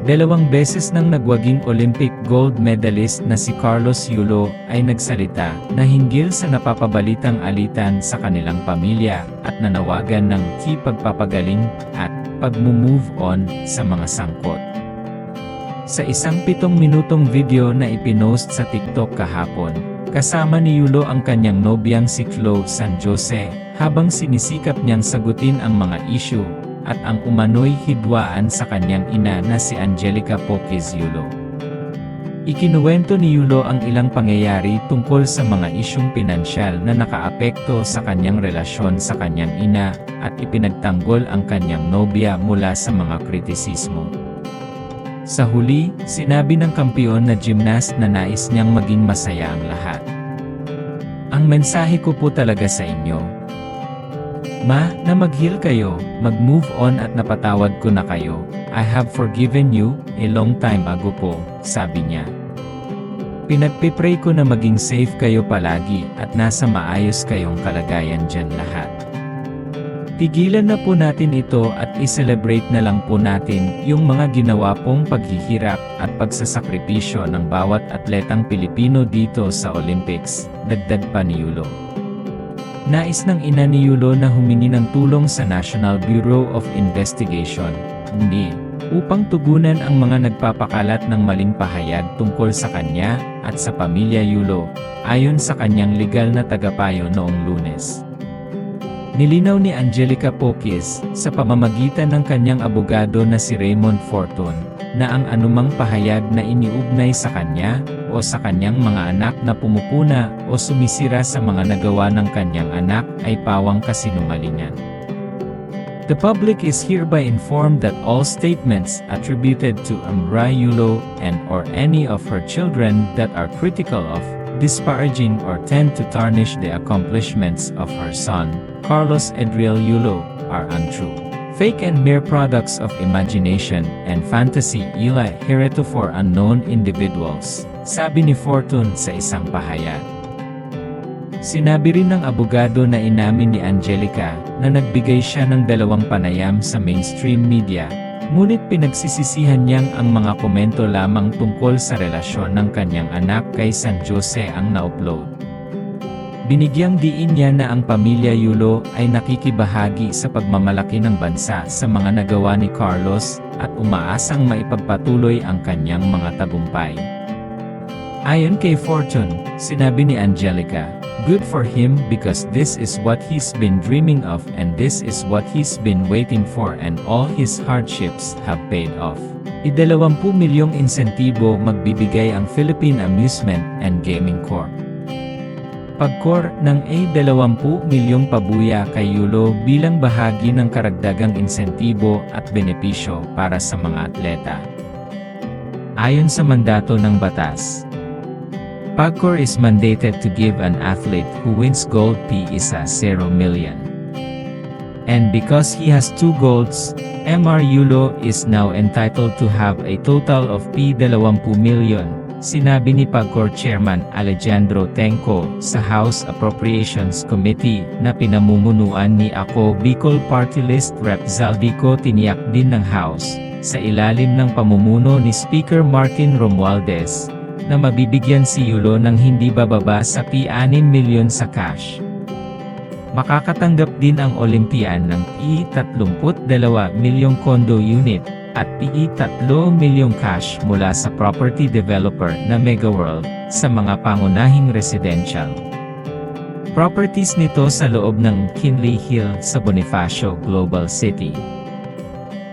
Dalawang beses nang nagwaging Olympic gold medalist na si Carlos Yulo ay nagsalita na hinggil sa napapabalitang alitan sa kanilang pamilya at nanawagan ng key pagpapagaling at pag-move on sa mga sangkot. Sa isang pitong minutong video na ipinost sa TikTok kahapon, kasama ni Yulo ang kanyang nobyang si Chloe San Jose, habang sinisikap niyang sagutin ang mga issue at ang umano'y hidwaan sa kanyang ina na si Angelica Poquez Yulo. Ikinuwento ni Yulo ang ilang pangyayari tungkol sa mga isyong pinansyal na nakaapekto sa kanyang relasyon sa kanyang ina at ipinagtanggol ang kanyang nobya mula sa mga kritisismo. Sa huli, sinabi ng kampiyon na gymnast na nais niyang maging masaya ang lahat. Ang mensahe ko po talaga sa inyo, Ma, na mag-heal kayo, mag-move on at napatawad ko na kayo. I have forgiven you, a long time ago po, sabi niya. Pinagpipray ko na maging safe kayo palagi at nasa maayos kayong kalagayan dyan lahat. Tigilan na po natin ito at i-celebrate na lang po natin yung mga ginawa pong paghihirap at pagsasakripisyo ng bawat atletang Pilipino dito sa Olympics, dagdag pa ni Yulo. Nais ng ina ni Yulo na humingi ng tulong sa National Bureau of Investigation, NBI, upang tugunan ang mga nagpapakalat ng maling pahayag tungkol sa kanya at sa pamilya Yulo, ayon sa kanyang legal na tagapayo noong lunes. Nilinaw ni Angelica Poquez, sa pamamagitan ng kanyang abogado na si Raymond Fortun, na ang anumang pahayag na iniugnay sa kanya, o sa kanyang mga anak na pumupuna o sumisira sa mga nagawa ng kanyang anak ay pawang kasinungalingan. The public is hereby informed that all statements attributed to Amra Yulo and or any of her children that are critical of, disparaging or tend to tarnish the accomplishments of her son, Carlos Edriel Yulo, are untrue. Fake and mere products of imagination and fantasy ila heretofore unknown individuals, sabi ni Fortune sa isang pahayag. Sinabi rin ng abogado na inamin ni Angelica na nagbigay siya ng dalawang panayam sa mainstream media, ngunit pinagsisisihan niyang ang mga komento lamang tungkol sa relasyon ng kanyang anak kay San Jose ang na-upload. Binigyang diin niya na ang pamilya Yulo ay nakikibahagi sa pagmamalaki ng bansa sa mga nagawa ni Carlos at umaasang maipagpatuloy ang kanyang mga tagumpay. Ayon kay Fortune, sinabi ni Angelica, Good for him because this is what he's been dreaming of and this is what he's been waiting for and all his hardships have paid off. Idalawampu milyong insentibo magbibigay ang Philippine Amusement and Gaming Corp. Pagkor ng A20 milyong pabuya kay Yulo bilang bahagi ng karagdagang insentibo at benepisyo para sa mga atleta. Ayon sa mandato ng batas, PAGCOR is mandated to give an athlete who wins gold P isa 0 million. And because he has two golds, MR Yulo is now entitled to have a total of P20 million, sinabi ni PAGCOR Chairman Alejandro Tenco sa House Appropriations Committee na pinamumunuan ni Ako Bicol Party List Rep. Zaldico tiniyak din ng House, sa ilalim ng pamumuno ni Speaker Martin Romualdez, na mabibigyan si Yulo ng hindi bababa sa P6 milyon sa cash. Makakatanggap din ang Olympian ng P32 milyong condo unit at P3 milyong cash mula sa property developer na Megaworld sa mga pangunahing residential. Properties nito sa loob ng Kinley Hill sa Bonifacio Global City.